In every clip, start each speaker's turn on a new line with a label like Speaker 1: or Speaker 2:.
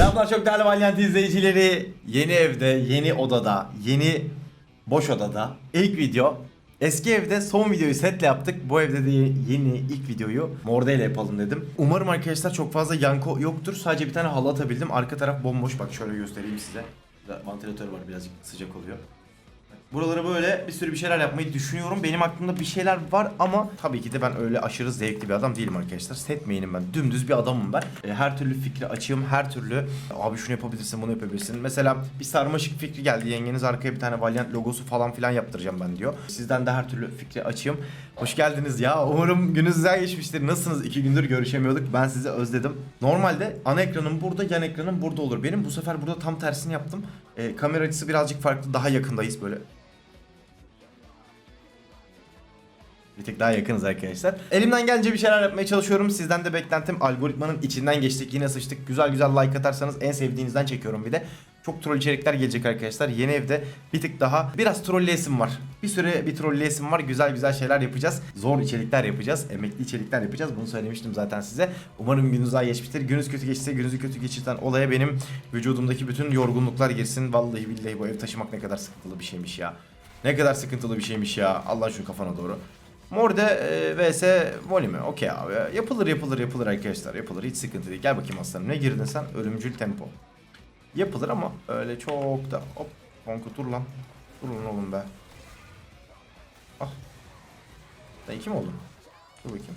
Speaker 1: Selamlar çok değerli Valiant izleyicileri. Yeni evde, yeni odada, yeni boş odada ilk video. Eski evde son videoyu setle yaptık. Bu evde de yeni ilk videoyu Morde ile yapalım dedim. Umarım arkadaşlar çok fazla yankı yoktur. Sadece bir tane halı atabildim. Arka taraf bomboş. Bak şöyle göstereyim size. Vantilatör var birazcık sıcak oluyor. Buraları böyle bir sürü bir şeyler yapmayı düşünüyorum. Benim aklımda bir şeyler var ama tabii ki de ben öyle aşırı zevkli bir adam değilim arkadaşlar. Set main'im ben. Dümdüz bir adamım ben. E, Her türlü fikri açığım. Her türlü abi şunu yapabilirsin bunu yapabilirsin. Mesela bir sarmaşık fikri geldi. Yengeniz arkaya bir tane Valiant logosu falan filan yaptıracağım ben diyor. Sizden de her türlü fikri açığım. Hoş geldiniz ya. Umarım gününüz güzel geçmiştir. Nasılsınız? İki gündür görüşemiyorduk. Ben sizi özledim. Normalde ana ekranım burada, yan ekranım burada olur. Benim bu sefer burada tam tersini yaptım. E, kamera açısı birazcık farklı. Daha yakındayız böyle. Bir tık daha yakınız arkadaşlar. Elimden gelince bir şeyler yapmaya çalışıyorum. Sizden de beklentim algoritmanın içinden geçtik. Yine sıçtık. Güzel güzel like atarsanız en sevdiğinizden çekiyorum bir de. Çok troll içerikler gelecek arkadaşlar. Yeni evde bir tık daha biraz trolleyesim var. Bir süre bir trolleyesim var. Güzel güzel şeyler yapacağız. Zor içerikler yapacağız. Emekli içerikler yapacağız. Bunu söylemiştim zaten size. Umarım gününüz daha geçmiştir. Gününüz kötü geçse gününüzü kötü geçirten olaya benim vücudumdaki bütün yorgunluklar girsin. Vallahi billahi bu ev taşımak ne kadar sıkıntılı bir şeymiş ya. Ne kadar sıkıntılı bir şeymiş ya. Allah şu kafana doğru. Morde e, vs Volime. Okey abi. Yapılır yapılır yapılır arkadaşlar. Yapılır. Hiç sıkıntı değil. Gel bakayım aslanım. Ne girdin sen? Ölümcül tempo. Yapılır ama öyle çok da. Hop. Konku dur lan. Dur lan oğlum be. Ah. Sen iki mi oldun? Dur bakayım.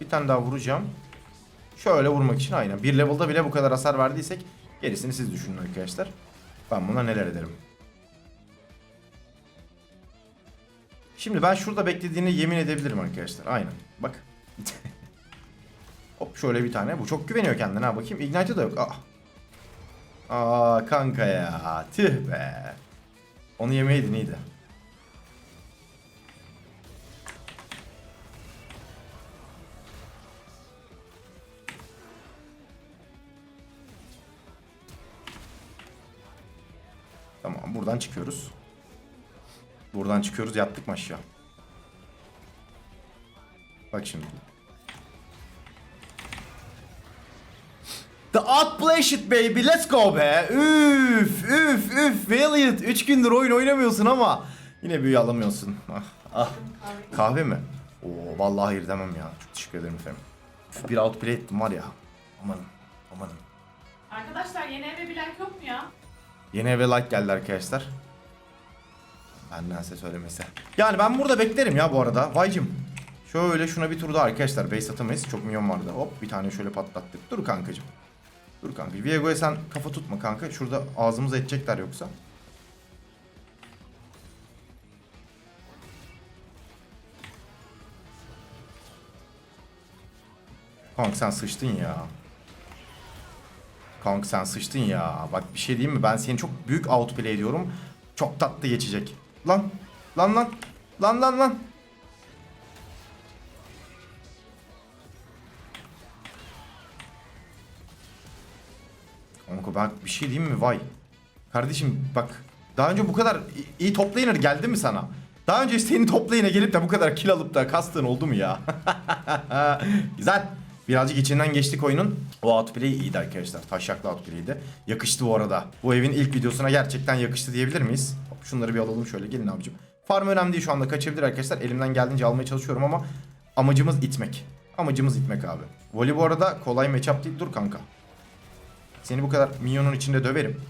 Speaker 1: Bir tane daha vuracağım. Şöyle vurmak için aynen. Bir level'da bile bu kadar hasar verdiysek gerisini siz düşünün arkadaşlar. Ben buna neler ederim. Şimdi ben şurada beklediğini yemin edebilirim arkadaşlar. Aynen. Bak. Hop şöyle bir tane. Bu çok güveniyor kendine ha. Bakayım. Ignite'ı da yok. Aa. Aa kanka ya. Tüh be. Onu yemeydin iyiydi. Tamam buradan çıkıyoruz. Buradan çıkıyoruz yattık mı aşağı? Bak şimdi. The outplay shit baby let's go be. Üf üf üf Valiant 3 gündür oyun oynamıyorsun ama yine büyü alamıyorsun. Ah, ah. Kahve mi? Oo vallahi hayır demem ya. Çok teşekkür ederim efendim. Üf, bir outplay ettim var ya. Amanın amanın.
Speaker 2: Arkadaşlar yeni eve bir like yok mu ya?
Speaker 1: Yeni eve like geldi arkadaşlar. Benden size söylemesi. Yani ben burada beklerim ya bu arada. Vaycım. Şöyle şuna bir tur daha arkadaşlar. Base atamayız. Çok milyon vardı. Hop bir tane şöyle patlattık. Dur kankacım. Dur kanka. Viego'ya sen kafa tutma kanka. Şurada ağzımıza edecekler yoksa. Kanka sen sıçtın ya. Kanka sen sıçtın ya. Bak bir şey diyeyim mi? Ben seni çok büyük outplay ediyorum. Çok tatlı geçecek. Lan. Lan lan. Lan lan lan. Kanka bak bir şey diyeyim mi? Vay. Kardeşim bak. Daha önce bu kadar iyi toplayanır geldi mi sana? Daha önce senin toplayana gelip de bu kadar kill alıp da kastığın oldu mu ya? Güzel. Birazcık içinden geçtik oyunun. O outplay iyiydi arkadaşlar. Taşaklı outplay'di. Yakıştı bu arada. Bu evin ilk videosuna gerçekten yakıştı diyebilir miyiz? Şunları bir alalım şöyle. Gelin abicim. Farm önemli değil şu anda. Kaçabilir arkadaşlar. Elimden geldiğince almaya çalışıyorum ama amacımız itmek. Amacımız itmek abi. Voli bu arada kolay matchup değil. Dur kanka. Seni bu kadar minyonun içinde döverim.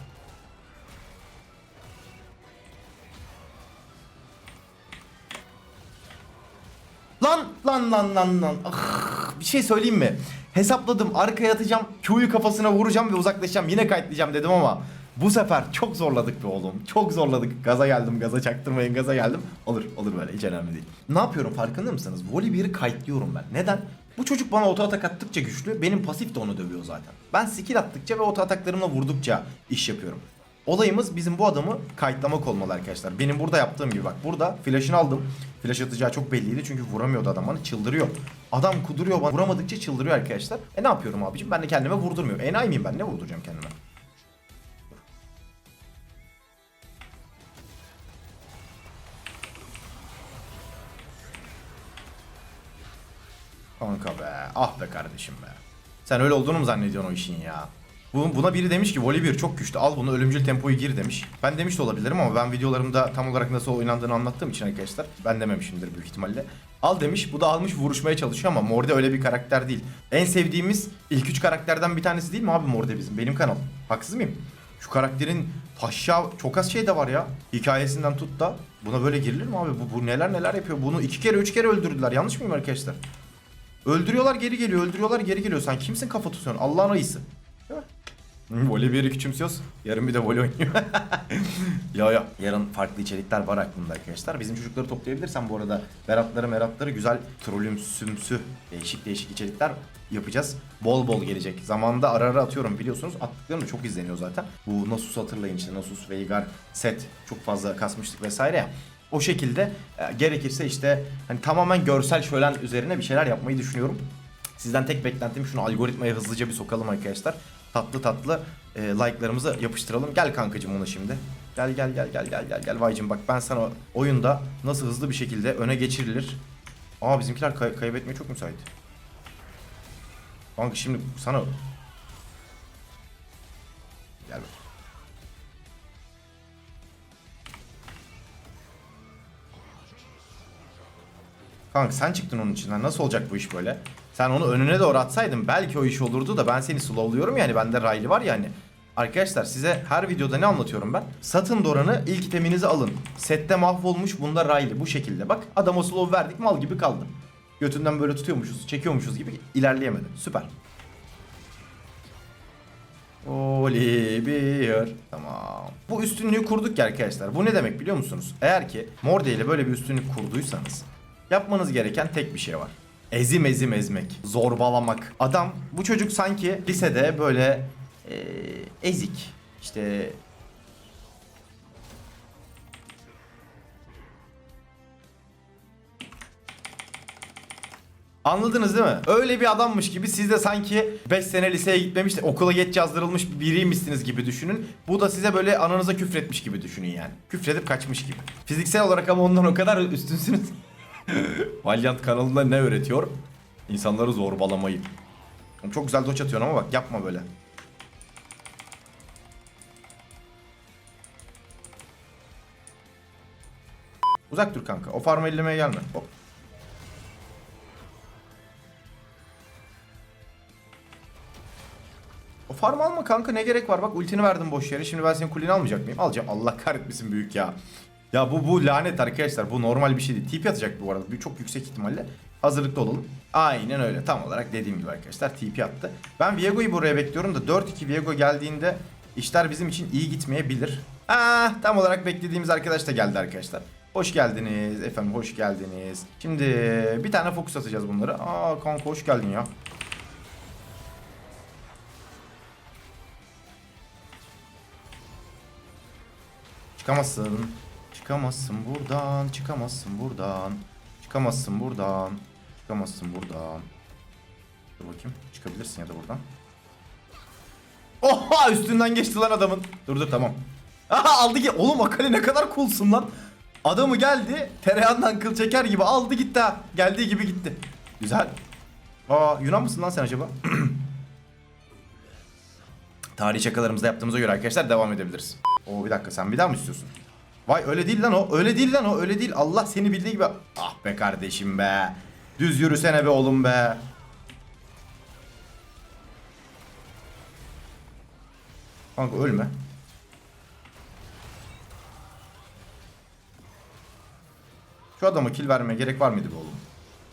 Speaker 1: Lan lan lan lan lan. Ah, bir şey söyleyeyim mi? Hesapladım arkaya atacağım. Q'yu kafasına vuracağım ve uzaklaşacağım. Yine kayıtlayacağım dedim ama bu sefer çok zorladık be oğlum. Çok zorladık. Gaza geldim. Gaza çaktırmayın. Gaza geldim. Olur. Olur böyle. Hiç önemli değil. Ne yapıyorum farkında mısınız? Voli 1'i kayıtlıyorum ben. Neden? Bu çocuk bana oto atak attıkça güçlü. Benim pasif de onu dövüyor zaten. Ben skill attıkça ve oto ataklarımla vurdukça iş yapıyorum. Olayımız bizim bu adamı kayıtlamak olmalı arkadaşlar. Benim burada yaptığım gibi bak burada flash'ını aldım. Flash atacağı çok belliydi çünkü vuramıyordu adam bana çıldırıyor. Adam kuduruyor bana vuramadıkça çıldırıyor arkadaşlar. E ne yapıyorum abicim ben de kendime vurdurmuyorum. Enayi miyim ben ne vurduracağım kendime? Kanka be ah be kardeşim be. Sen öyle olduğunu mu zannediyorsun o işin ya? Bu, buna biri demiş ki Voli 1 çok güçlü al bunu ölümcül tempoyu gir demiş. Ben demiş de olabilirim ama ben videolarımda tam olarak nasıl oynandığını anlattığım için arkadaşlar ben dememişimdir büyük ihtimalle. Al demiş bu da almış vuruşmaya çalışıyor ama Morde öyle bir karakter değil. En sevdiğimiz ilk üç karakterden bir tanesi değil mi abi Morde bizim benim kanalım. Haksız mıyım? Şu karakterin taşya çok az şey de var ya. Hikayesinden tut da buna böyle girilir mi abi? Bu, bu neler neler yapıyor. Bunu iki kere üç kere öldürdüler. Yanlış mıyım arkadaşlar? Öldürüyorlar geri geliyor. Öldürüyorlar geri geliyor. Sen kimsin kafa tutuyorsun? Allah'ın ayısı. Değil mi? Hı, Voley bir küçümsüyoruz. Yarın bir de voley oynuyor. ya ya. Yarın farklı içerikler var aklımda arkadaşlar. Bizim çocukları toplayabilirsem bu arada Beratları meratları güzel trollümsümsü değişik değişik içerikler yapacağız. Bol bol gelecek. Zamanında ara ara atıyorum biliyorsunuz. Attıklarım da çok izleniyor zaten. Bu Nasus hatırlayın işte Nasus, Veigar, Set çok fazla kasmıştık vesaire ya. O şekilde e, gerekirse işte hani tamamen görsel şölen üzerine bir şeyler yapmayı düşünüyorum. Sizden tek beklentim şunu algoritmaya hızlıca bir sokalım arkadaşlar. Tatlı tatlı e, like'larımızı yapıştıralım. Gel kankacım ona şimdi. Gel gel gel gel gel gel gel Vaycım bak ben sana oyunda nasıl hızlı bir şekilde öne geçirilir. Aa bizimkiler kay- kaybetmeye çok müsait. Kanka şimdi sana Gel bak. Kanka sen çıktın onun içinden. Nasıl olacak bu iş böyle? Sen onu önüne doğru atsaydın belki o iş olurdu da ben seni slowluyorum yani. Bende Riley var yani. Arkadaşlar size her videoda ne anlatıyorum ben? Satın Doran'ı ilk iteminizi alın. Sette mahvolmuş bunda Riley bu şekilde. Bak adama slow verdik mal gibi kaldı. Götünden böyle tutuyormuşuz, çekiyormuşuz gibi ilerleyemedi. Süper. Olivier. Tamam. Bu üstünlüğü kurduk ya arkadaşlar. Bu ne demek biliyor musunuz? Eğer ki Morde ile böyle bir üstünlük kurduysanız yapmanız gereken tek bir şey var. Ezim ezim ezmek. Zorbalamak. Adam bu çocuk sanki lisede böyle eee, ezik. işte Anladınız değil mi? Öyle bir adammış gibi siz de sanki 5 sene liseye gitmemiş okula geç yazdırılmış biriymişsiniz gibi düşünün. Bu da size böyle ananıza küfretmiş gibi düşünün yani. Küfredip kaçmış gibi. Fiziksel olarak ama ondan o kadar üstünsünüz. Valiant kanalında ne öğretiyor? İnsanları zorbalamayı. Çok güzel doç atıyorsun ama bak yapma böyle. Uzak dur kanka. O farmı ellemeye gelme. Hop. O farm alma kanka ne gerek var bak ultini verdim boş yere. Şimdi ben senin kuleni almayacak mıyım? Alacağım. Allah kahretmesin büyük ya. Ya bu bu lanet arkadaşlar. Bu normal bir şey değil. TP atacak bu arada. Bu çok yüksek ihtimalle. Hazırlıklı olalım. Aynen öyle. Tam olarak dediğim gibi arkadaşlar. TP attı. Ben Viego'yu buraya bekliyorum da 4-2 Viego geldiğinde işler bizim için iyi gitmeyebilir. Ah tam olarak beklediğimiz arkadaş da geldi arkadaşlar. Hoş geldiniz efendim hoş geldiniz. Şimdi bir tane fokus atacağız bunları. Aa kanka hoş geldin ya. Çıkamazsın. Çıkamazsın buradan. Çıkamazsın buradan. Çıkamazsın buradan. Çıkamazsın buradan. Dur bakayım. Çıkabilirsin ya da buradan. Oha üstünden geçti lan adamın. Dur dur tamam. Aha aldı ki. Oğlum Akali ne kadar coolsun lan. Adamı geldi. Tereyağından kıl çeker gibi aldı gitti ha. Geldiği gibi gitti. Güzel. Aa Yunan mısın lan sen acaba? Tarih şakalarımızda yaptığımıza göre arkadaşlar devam edebiliriz. Oo bir dakika sen bir daha mı istiyorsun? Vay öyle değil lan o. Öyle değil lan o. Öyle değil. Allah seni bildiği gibi. Ah be kardeşim be. Düz yürüsene be oğlum be. Kanka ölme. Şu adama kill vermeye gerek var mıydı be oğlum?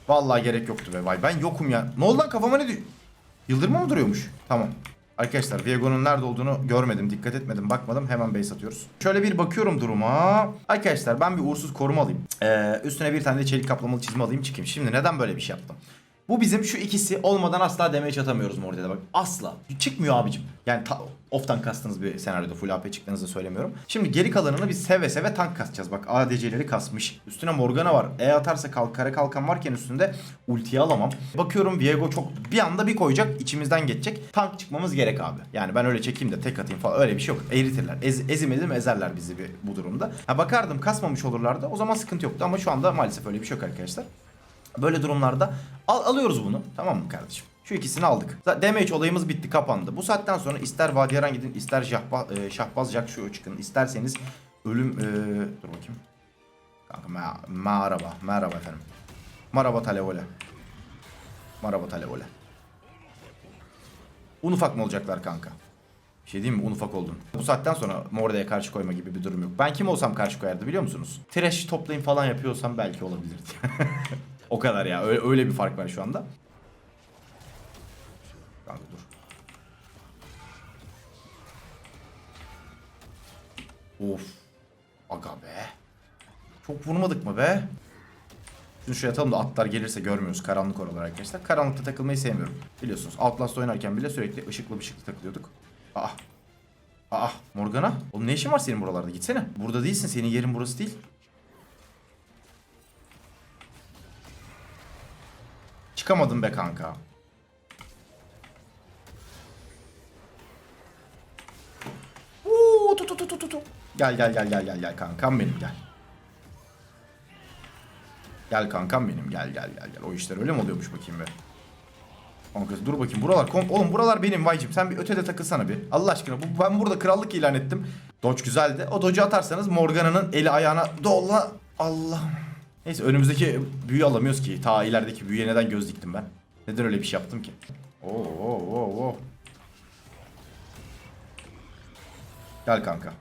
Speaker 1: Vallahi gerek yoktu be vay. Ben yokum ya. Ne oldu lan kafama ne diyor? Yıldırma mı duruyormuş? Tamam. Arkadaşlar Viego'nun nerede olduğunu görmedim. Dikkat etmedim. Bakmadım. Hemen base atıyoruz. Şöyle bir bakıyorum duruma. Arkadaşlar ben bir uğursuz koruma alayım. Ee, üstüne bir tane de çelik kaplamalı çizme alayım çıkayım. Şimdi neden böyle bir şey yaptım? Bu bizim şu ikisi olmadan asla damage atamıyoruz Morde'de bak. Asla. Çıkmıyor abicim. Yani ta- off'tan kastığınız bir senaryoda full AP çıktığınızı söylemiyorum. Şimdi geri kalanını biz seve seve tank kasacağız. Bak ADC'leri kasmış. Üstüne Morgana var. E atarsa kalk kare kalkan varken üstünde ultiyi alamam. Bakıyorum Viego çok bir anda bir koyacak içimizden geçecek. Tank çıkmamız gerek abi. Yani ben öyle çekeyim de tek atayım falan öyle bir şey yok. Eritirler. Ez, ezim ezim ezerler bizi bir, bu durumda. Ha bakardım kasmamış olurlardı. O zaman sıkıntı yoktu ama şu anda maalesef öyle bir şey yok arkadaşlar. Böyle durumlarda al, alıyoruz bunu. Tamam mı kardeşim? Şu ikisini aldık. Damage olayımız bitti kapandı. Bu saatten sonra ister Vadiyaran gidin ister Şahba, e, Şahbaz Jack şu çıkın. İsterseniz ölüm... e, dur bakayım. Kanka me- merhaba. Merhaba efendim. Merhaba Talevole. Merhaba Talevole. Un ufak mı olacaklar kanka? Bir şey diyeyim mi? Un ufak oldun. Bu saatten sonra Morde'ye karşı koyma gibi bir durum yok. Ben kim olsam karşı koyardı biliyor musunuz? Trash toplayın falan yapıyorsam belki olabilirdi. o kadar ya. Öyle, öyle bir fark var şu anda. Kanka dur. Of. Aga be. Çok vurmadık mı be? Şunu şuraya atalım da atlar gelirse görmüyoruz karanlık oralar arkadaşlar. Karanlıkta takılmayı sevmiyorum. Biliyorsunuz Outlast oynarken bile sürekli ışıklı ışıklı takılıyorduk. Aa. Aa Morgana. Oğlum ne işin var senin buralarda? Gitsene. Burada değilsin. Senin yerin burası değil. Çıkamadım be kanka. Uuu tu tu tu tu tu. Gel gel gel gel gel gel kankam benim gel. Gel kankam benim gel gel gel gel. O işler öyle mi oluyormuş bakayım be. Kanka dur bakayım buralar kom oğlum buralar benim vaycım sen bir ötede takılsana bir. Allah aşkına bu, ben burada krallık ilan ettim. Dodge güzeldi. O Dodge'u atarsanız Morgana'nın eli ayağına dola Allah. Neyse önümüzdeki büyü alamıyoruz ki. Ta ilerideki büyüye neden göz diktim ben? Neden öyle bir şey yaptım ki? Oo oo oo oo. Gel kanka.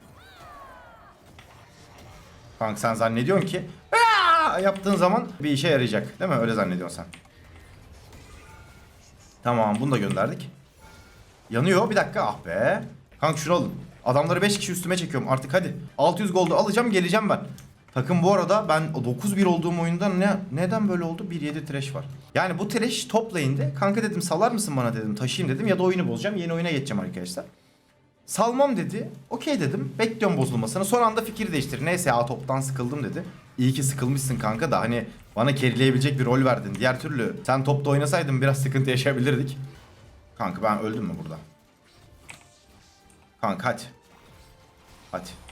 Speaker 1: Kanka sen zannediyorsun ki "Aa!" yaptığın zaman bir işe yarayacak. Değil mi? Öyle zannediyorsun sen. Tamam bunu da gönderdik. Yanıyor bir dakika ah be. Kanka şunu alın. Adamları 5 kişi üstüme çekiyorum artık hadi. 600 gold'u alacağım geleceğim ben. Takım bu arada ben 9-1 olduğum oyunda ne neden böyle oldu? 1-7 trash var. Yani bu trash top lane'de kanka dedim salar mısın bana dedim taşıyayım dedim ya da oyunu bozacağım yeni oyuna geçeceğim arkadaşlar. Salmam dedi. Okey dedim. Bekliyorum bozulmasını. Son anda fikir değiştir. Neyse ya toptan sıkıldım dedi. İyi ki sıkılmışsın kanka da hani bana kerileyebilecek bir rol verdin. Diğer türlü sen topta oynasaydın biraz sıkıntı yaşayabilirdik. Kanka ben öldüm mü burada? Kanka hadi. Hadi.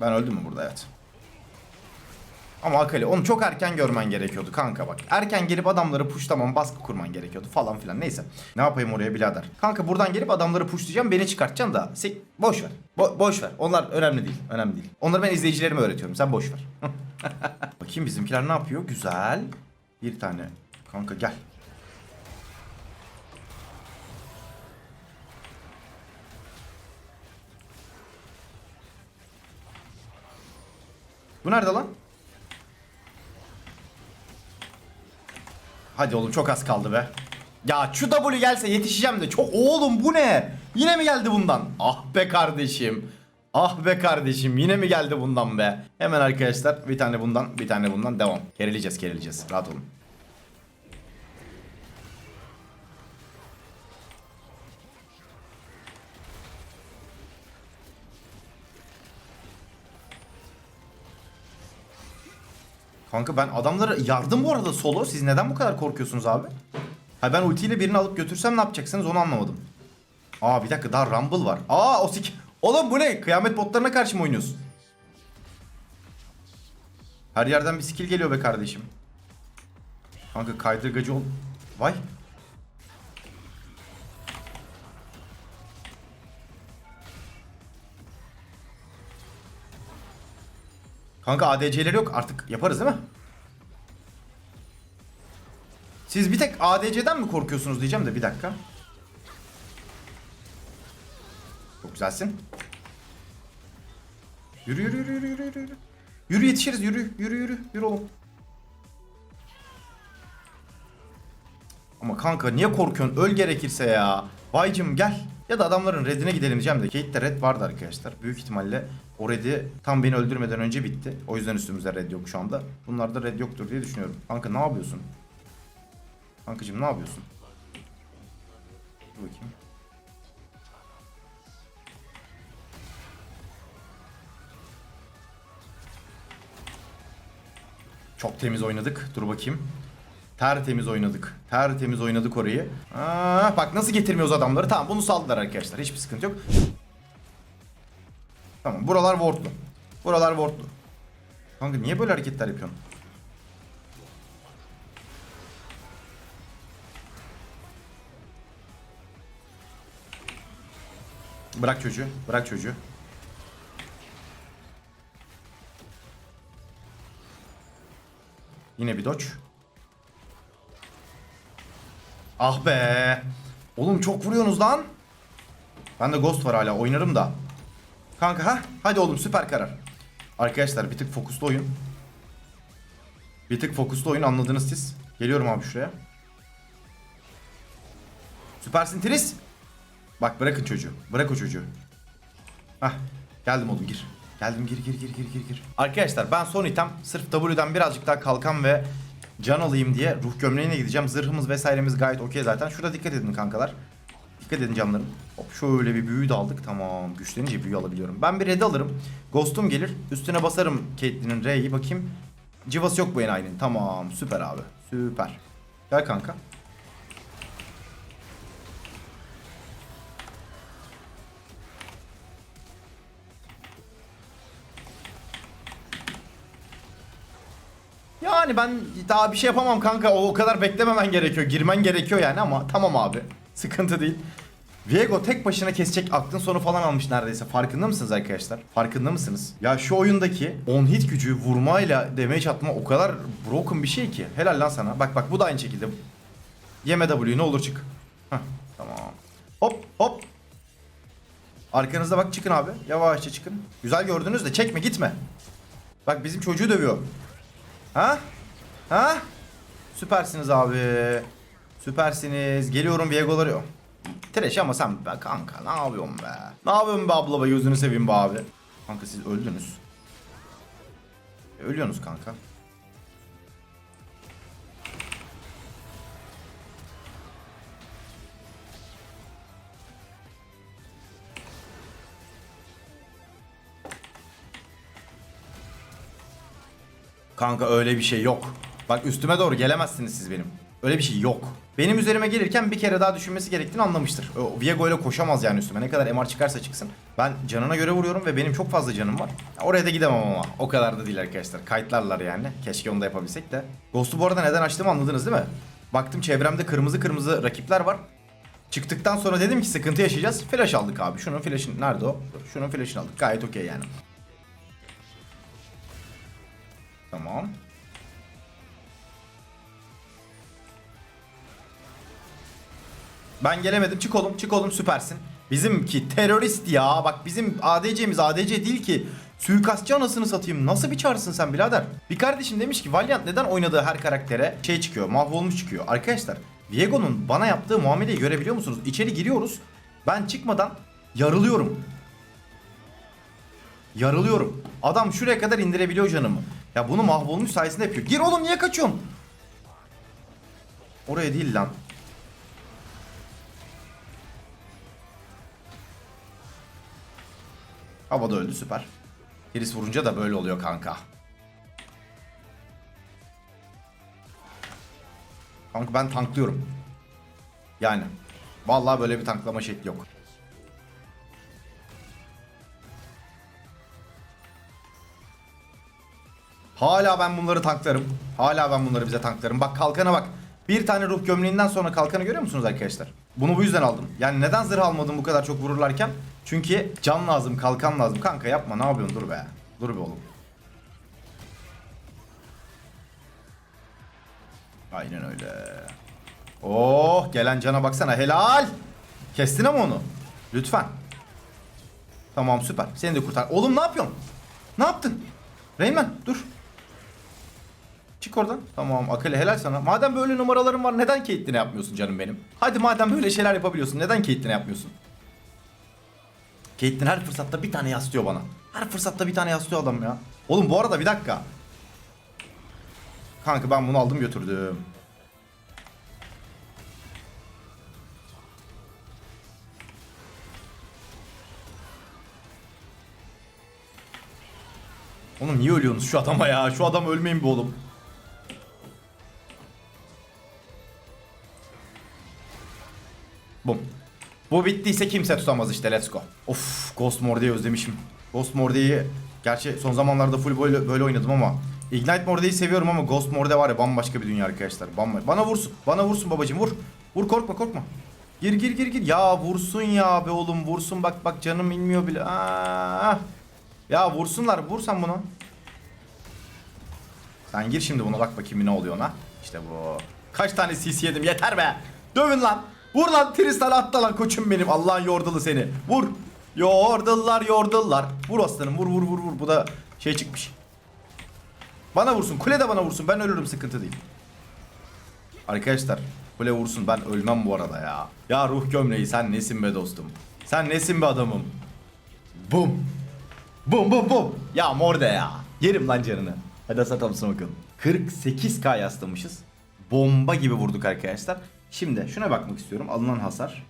Speaker 1: Ben öldüm mü burada evet. Ama Akali onu çok erken görmen gerekiyordu kanka bak. Erken gelip adamları puşlaman baskı kurman gerekiyordu falan filan neyse. Ne yapayım oraya birader. Kanka buradan gelip adamları puşlayacağım beni çıkartacaksın da. Sek boş ver. Bo- boş ver. Onlar önemli değil. Önemli değil. Onları ben izleyicilerime öğretiyorum. Sen boş ver. Bakayım bizimkiler ne yapıyor? Güzel. Bir tane. Kanka gel. Bu nerede lan? Hadi oğlum çok az kaldı be. Ya şu W gelse yetişeceğim de çok oğlum bu ne? Yine mi geldi bundan? Ah be kardeşim. Ah be kardeşim yine mi geldi bundan be? Hemen arkadaşlar bir tane bundan bir tane bundan devam. Kerileceğiz kerileceğiz rahat olun. Kanka ben adamlara yardım bu arada solo. Siz neden bu kadar korkuyorsunuz abi? Ha ben ultiyle birini alıp götürsem ne yapacaksınız onu anlamadım. Aa bir dakika daha Rumble var. Aa o sik... Oğlum bu ne? Kıyamet botlarına karşı mı oynuyorsun? Her yerden bir skill geliyor be kardeşim. Kanka kaydırgacı ol... Vay. Kanka ADC'leri yok artık yaparız değil mi? Siz bir tek ADC'den mi korkuyorsunuz diyeceğim de bir dakika. Çok güzelsin. Yürü yürü yürü yürü yürü yürü. Yürü yetişiriz yürü yürü yürü yürü oğlum. Ama kanka niye korkuyorsun? Öl gerekirse ya. Vaycım gel. Ya da adamların redine gidelim diyeceğim de. Kate'de red vardı arkadaşlar. Büyük ihtimalle o redi tam beni öldürmeden önce bitti. O yüzden üstümüzde red yok şu anda. Bunlarda red yoktur diye düşünüyorum. Kanka ne yapıyorsun? Kankacım ne yapıyorsun? Dur bakayım. Çok temiz oynadık. Dur bakayım. Tertemiz oynadık. Tertemiz oynadık orayı. Aa, bak nasıl getirmiyoruz adamları. Tamam bunu saldılar arkadaşlar. Hiçbir sıkıntı yok. Tamam buralar wardlu. Buralar wardlu. Kanka niye böyle hareketler yapıyorsun? Bırak çocuğu. Bırak çocuğu. Yine bir doç. Ah be. Oğlum çok vuruyorsunuz lan. Bende ghost var hala oynarım da. Kanka ha hadi oğlum süper karar. Arkadaşlar bir tık fokuslu oyun. Bir tık fokuslu oyun anladınız siz. Geliyorum abi şuraya. Süpersin Tris. Bak bırakın çocuğu. Bırak o çocuğu. Hah geldim oğlum gir. Geldim gir gir gir gir gir gir. Arkadaşlar ben son item sırf W'den birazcık daha kalkan ve can alayım diye ruh gömleğine gideceğim. Zırhımız vesairemiz gayet okey zaten. Şurada dikkat edin kankalar. Dikkat edin canlarım. Hop şöyle bir büyü de aldık. Tamam. Güçlenince büyü alabiliyorum. Ben bir red alırım. Ghost'um gelir. Üstüne basarım Caitlyn'in R'yi. Bakayım. Civası yok bu enayinin. Tamam. Süper abi. Süper. Gel kanka. Yani ben daha bir şey yapamam kanka. O, o kadar beklememen gerekiyor. Girmen gerekiyor yani ama tamam abi. Sıkıntı değil. Viego tek başına kesecek aklın sonu falan almış neredeyse. Farkında mısınız arkadaşlar? Farkında mısınız? Ya şu oyundaki 10 hit gücü vurmayla damage atma o kadar broken bir şey ki. Helal lan sana. Bak bak bu da aynı şekilde. Yeme W ne olur çık. Heh, tamam. Hop hop. Arkanızda bak çıkın abi. Yavaşça çıkın. Güzel gördünüz de çekme gitme. Bak bizim çocuğu dövüyor. Ha? Ha? Süpersiniz abi. Süpersiniz. Geliyorum Viego'ları. Trash ama sen be kanka ne yapıyorsun be? Ne yapıyorsun be abla be gözünü seveyim be abi. Kanka siz öldünüz. E, Ölüyorsunuz kanka. Kanka öyle bir şey yok. Bak üstüme doğru gelemezsiniz siz benim. Öyle bir şey yok. Benim üzerime gelirken bir kere daha düşünmesi gerektiğini anlamıştır. Viego ile koşamaz yani üstüme. Ne kadar MR çıkarsa çıksın. Ben canına göre vuruyorum ve benim çok fazla canım var. Ya Oraya da gidemem ama. O kadar da değil arkadaşlar. Kayıtlarlar yani. Keşke onu da yapabilsek de. Ghost'u bu arada neden açtığımı anladınız değil mi? Baktım çevremde kırmızı kırmızı rakipler var. Çıktıktan sonra dedim ki sıkıntı yaşayacağız. Flash aldık abi. Şunun flash'ını nerede o? Şunun flash'ını aldık. Gayet okey yani. Ben gelemedim. Çık oğlum, çık oğlum süpersin. Bizimki terörist ya. Bak bizim ADC'miz ADC değil ki. Suikastçı anasını satayım. Nasıl bir çarsın sen birader? Bir kardeşim demiş ki Valiant neden oynadığı her karaktere şey çıkıyor, mahvolmuş çıkıyor. Arkadaşlar, Viego'nun bana yaptığı muameleyi görebiliyor musunuz? İçeri giriyoruz. Ben çıkmadan yarılıyorum. Yarılıyorum. Adam şuraya kadar indirebiliyor canımı. Ya bunu mahvolmuş sayesinde yapıyor. Gir oğlum niye kaçıyorsun? Oraya değil lan. Havada öldü süper. Iris vurunca da böyle oluyor kanka. Kanka ben tanklıyorum. Yani. Vallahi böyle bir tanklama şekli yok. Hala ben bunları tanklarım. Hala ben bunları bize tanklarım. Bak kalkana bak. Bir tane ruh gömleğinden sonra kalkanı görüyor musunuz arkadaşlar? Bunu bu yüzden aldım. Yani neden zırh almadım bu kadar çok vururlarken? Çünkü can lazım, kalkan lazım. Kanka yapma ne yapıyorsun dur be. Dur be oğlum. Aynen öyle. Oh gelen cana baksana helal. Kestin ama onu. Lütfen. Tamam süper. Seni de kurtar. Oğlum ne yapıyorsun? Ne yaptın? Reymen dur. Çık oradan. Tamam akıllı helal sana. Madem böyle numaraların var neden Caitlyn'e yapmıyorsun canım benim? Hadi madem böyle şeyler yapabiliyorsun neden Caitlyn'e yapmıyorsun? Caitlyn her fırsatta bir tane yaslıyor bana. Her fırsatta bir tane yaslıyor adam ya. Oğlum bu arada bir dakika. Kanka ben bunu aldım götürdüm. Oğlum niye ölüyorsunuz şu adama ya? Şu adam ölmeyin be oğlum. Bu bittiyse kimse tutamaz işte let's go. Of Ghost Morde'yi özlemişim. Ghost Morde'yi gerçi son zamanlarda full böyle, böyle oynadım ama Ignite Morde'yi seviyorum ama Ghost Morde var ya bambaşka bir dünya arkadaşlar. Bamba bana vursun. Bana vursun babacım vur. Vur korkma korkma. Gir gir gir gir. Ya vursun ya be oğlum vursun bak bak canım inmiyor bile. Aa. Ya vursunlar vursan bunu. Sen gir şimdi buna bak bakayım ne oluyor ona. İşte bu. Kaç tane CC yedim yeter be. Dövün lan. Vur lan Tristan atla lan koçum benim. Allah'ın yordalı seni. Vur. Yordullar yordullar. Vur aslanım vur vur vur vur. Bu da şey çıkmış. Bana vursun. Kule de bana vursun. Ben ölürüm sıkıntı değil. Arkadaşlar kule vursun. Ben ölmem bu arada ya. Ya ruh gömleği sen nesin be dostum? Sen nesin be adamım? Bum. Bum bum bum. Ya morde ya. Yerim lan canını. Hadi satalım bakalım. 48k yaslamışız. Bomba gibi vurduk arkadaşlar. Şimdi şuna bakmak istiyorum. Alınan hasar.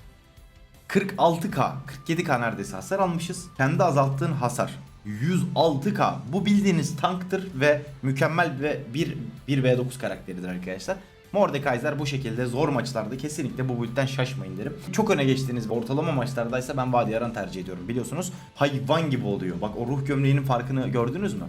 Speaker 1: 46k, 47k neredeyse hasar almışız. Kendi azalttığın hasar 106k. Bu bildiğiniz tanktır ve mükemmel ve bir 1v9 karakteridir arkadaşlar. Mordekaiser bu şekilde zor maçlarda kesinlikle bu build'den şaşmayın derim. Çok öne geçtiğiniz ve ortalama maçlardaysa ben Vadi Yaran tercih ediyorum. Biliyorsunuz hayvan gibi oluyor. Bak o ruh gömleğinin farkını gördünüz mü?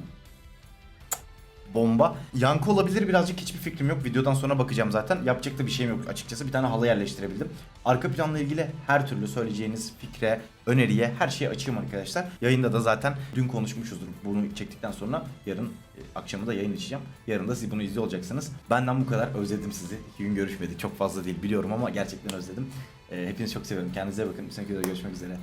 Speaker 1: Bomba. Yankı olabilir birazcık hiçbir fikrim yok. Videodan sonra bakacağım zaten. Yapacak da bir şeyim yok. Açıkçası bir tane halı yerleştirebildim. Arka planla ilgili her türlü söyleyeceğiniz fikre, öneriye her şeye açığım arkadaşlar. Yayında da zaten dün konuşmuşuzdur. Bunu çektikten sonra yarın e, akşamı da yayın açacağım. Yarın da siz bunu izliyor olacaksınız. Benden bu kadar. Özledim sizi. İki gün görüşmedik. Çok fazla değil biliyorum ama gerçekten özledim. E, hepinizi çok seviyorum. Kendinize bakın. Bir sonraki videoda görüşmek üzere.